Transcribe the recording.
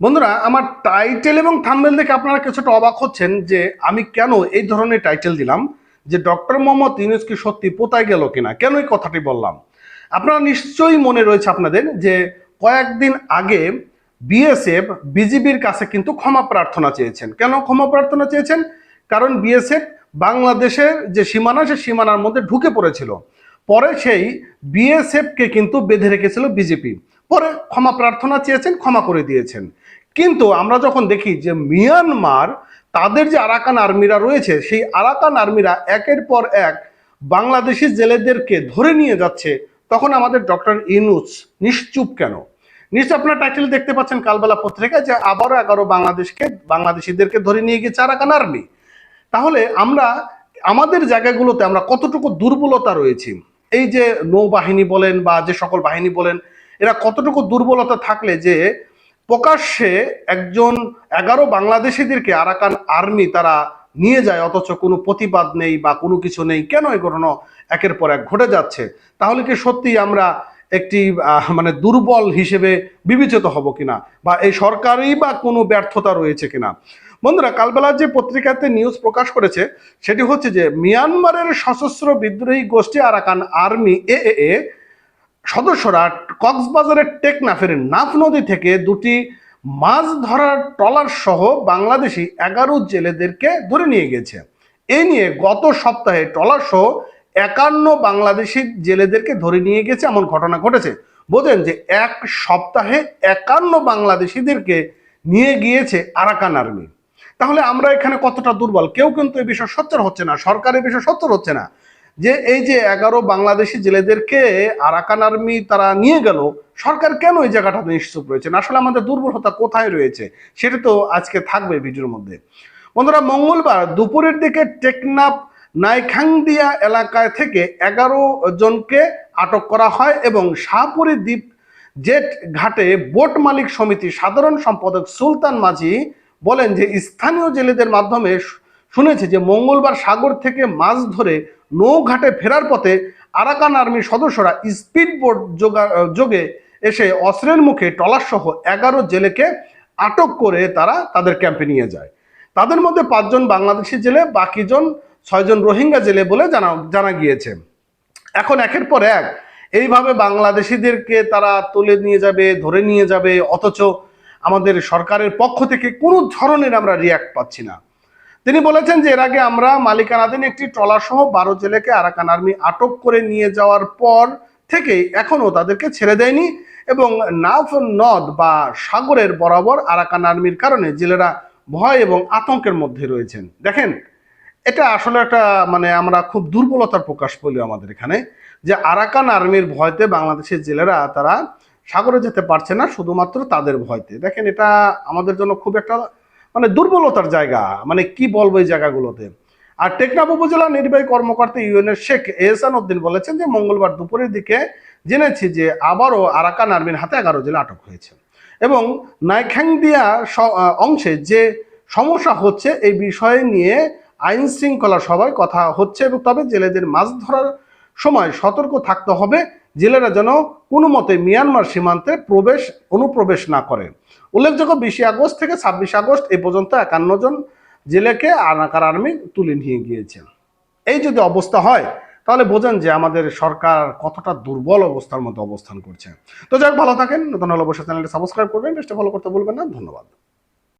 বন্ধুরা, আমার টাইটেল এবং থাম্বেল দেখে আপনারা কিছুটা অবাক হচ্ছেন যে আমি কেন এই ধরনের টাইটেল দিলাম, যে ডক্টর মোহাম্মদ ইউনুস কি সত্যি পোতায় গেল কিনা? কেন এই কথাটি বললাম? আপনারা নিশ্চয়ই মনে রয়েছে আপনাদের যে কয়েকদিন আগে বিএসএফ বিজিবির কাছে কিন্তু ক্ষমা প্রার্থনা চেয়েছেন। কেন ক্ষমা প্রার্থনা চেয়েছেন? কারণ বিএসএফ বাংলাদেশের যে সীমানা, সে সীমানার মধ্যে ঢুকে পড়েছিল। পরে সেই বিএসএফকে কিন্তু বেঁধে রেখেছিল বিজেপি। পরে ক্ষমা প্রার্থনা চেয়েছেন, ক্ষমা করে দিয়েছেন। কিন্তু আমরা যখন দেখি যে মিয়ানমার, তাদের যে আরাকান আর্মিরা রয়েছে, সেই আরাকান আর্মিরা একের পর এক বাংলাদেশি জেলেদেরকে ধরে নিয়ে যাচ্ছে, তখন আমাদের ডক্টর ইনুস নিশ্চুপ কেন? নিশ্চয় আপনার টাইটেল দেখতে পাচ্ছেন কালবেলা পত্রিকায় যে আবারও এগারো বাংলাদেশকে, বাংলাদেশিদেরকে ধরে নিয়ে গিয়েছে আরাকান আর্মি। তাহলে আমরা, আমাদের জায়গাগুলোতে আমরা কতটুকু দুর্বলতা রয়েছি? এই যে নৌবাহিনী বলেন বা যে সকল বাহিনী বলেন, এরা কতটুকু দুর্বলতা থাকলে যে প্রকাশ্যে একজন এগারো বাংলাদেশিদেরকে আরাকান আর্মি তারা নিয়ে যায়, অথচ কোনো প্রতিবাদ নেই বা কোনো কিছু নেই। কেন এই ঘটনা একের পর এক ঘটে যাচ্ছে? তাহলে কি সত্যি আমরা একটি মানে দুর্বল হিসেবে বিবেচিত হব কিনা? বা এই সরকারই বা কোনো ব্যর্থতা রয়েছে কিনা? বন্ধুরা, কালবেলা যে পত্রিকাতে নিউজ প্রকাশ করেছে, সেটি হচ্ছে যে, মিয়ানমারের সশস্ত্র বিদ্রোহী গোষ্ঠী আরাকান আর্মি এ এ সদস্যরা কক্সবাজারের টেকনাফের নাফ নদী থেকে দুটি মাছ ধরার ট্রলার সহ বাংলাদেশি এগারো জেলেদেরকে ধরে নিয়ে গেছে। এ নিয়ে গত সপ্তাহে ট্রলার সহ একান্ন বাংলাদেশি জেলেদেরকে ধরে নিয়ে গেছে এমন ঘটনা ঘটেছে। বোঝেন যে এক সপ্তাহে একান্ন বাংলাদেশিদেরকে নিয়ে গিয়েছে আরাকান আর্মি। তাহলে আমরা এখানে কতটা দুর্বল? কেউ কিন্তু এ বিষয়ে সচ্চর হচ্ছে না, সরকার এই বিষয়ে সচ্চর হচ্ছে না। যে এই যে এগারো বাংলাদেশি জেলেদেরকে আরাকান আর্মি তারা নিয়ে গেল, সরকার কেন এই জায়গাটাতে নিশ্চুপ রয়েছে? আসলে আমাদের দুর্বলতা কোথায় রয়েছে? সেটা তো আজকে থাকবে ভিডিওর মধ্যে। বন্ধুরা, মঙ্গলবার দুপুরের দিকে টেকনাফ নাইখাংদিয়া এলাকায় থেকে এগারো জনকে আটক করা হয় এবং শাহপুরী দ্বীপ জেট ঘাটে বোট মালিক সমিতি সাধারণ সম্পাদক সুলতান মাঝি বলেন যে, স্থানীয় জেলেদের মাধ্যমে শুনেছে যে, মঙ্গলবার সাগর থেকে মাছ ধরে নৌঘাটে ফেরার পথে আরাকান আর্মির সদস্যরা স্পিড বোট যোগে এসে অস্ত্রের মুখে ট্রলার সহ এগারো জেলেকে আটক করে তারা তাদের ক্যাম্পে নিয়ে যায়। তাদের মধ্যে পাঁচজন বাংলাদেশি জেলে, বাকিজন ছয়জন রোহিঙ্গা জেলে বলে জানা জানা গিয়েছে। এখন একের পর এক এইভাবে বাংলাদেশিদেরকে তারা তুলে নিয়ে যাবে, ধরে নিয়ে যাবে, অথচ আমাদের সরকারের পক্ষ থেকে কোনো ধরনের আমরা রিয়াক্ট পাচ্ছি না। তিনি বলেছেন যে এর আগে আমরা মালিকানাধীন একটি ট্রলার সহ বারো জেলেকে আরাকান আর্মি আটক করে নিয়ে যাওয়ার পর থেকেই এখনও তাদেরকে ছেড়ে দেয়নি এবং নাফ নদ বা সাগরের বরাবর আরাকান আর্মির কারণে জেলেরা ভয় এবং আতঙ্কের মধ্যে রয়েছেন। দেখেন, এটা আসলে একটা মানে আমরা খুব দুর্বলতার প্রকাশ পেলি আমাদের এখানে যে আরাকান আর্মির ভয়তে বাংলাদেশের জেলেরা তারা সাগরে যেতে পারছে না শুধুমাত্র তাদের ভয়তে। দেখেন, এটা আমাদের জন্য খুব একটা মানে দুর্বলতার জায়গা মানে কি বলব এই জায়গাগুলোতে? আর টেকনাফ উপজেলা নির্বাহী কর্মকর্তা ইউএনের শেখ এহসান উদ্দিন বলেছেন যে, মঙ্গলবার দুপুরের দিকে জেনেছি যে আবারও আরাকান আর্মির হাতে এগারো জেলা আটক হয়েছে। এবং নাইখ্যাংদিয়া অংশে যে সমস্যা হচ্ছে, এই বিষয়ে নিয়ে আইন শৃঙ্খলা সভায় কথা হচ্ছে এবং তবে জেলেদের মাছ ধরার সময় সতর্ক থাকতে হবে। জেলেরা যেন কোনো মতে মিয়ানমার সীমান্তে প্রবেশ, অনুপ্রবেশ না করে। উল্লেখযোগ্য, বিশে আগস্ট থেকে ছাব্বিশে আগস্ট এ পর্যন্ত একান্ন জন জেলেকে আনাকার আর্মি তুলে নিয়ে গিয়েছে। এই যদি অবস্থা হয়, তাহলে বোঝেন যে আমাদের সরকার কতটা দুর্বল অবস্থার মধ্যে অবস্থান করছে। তো যাক, ভালো থাকেন। নতুন হলে অবশ্যই চ্যানেলটি সাবস্ক্রাইব করবেন। পেজটা ফলো করতে বলবেন না। ধন্যবাদ।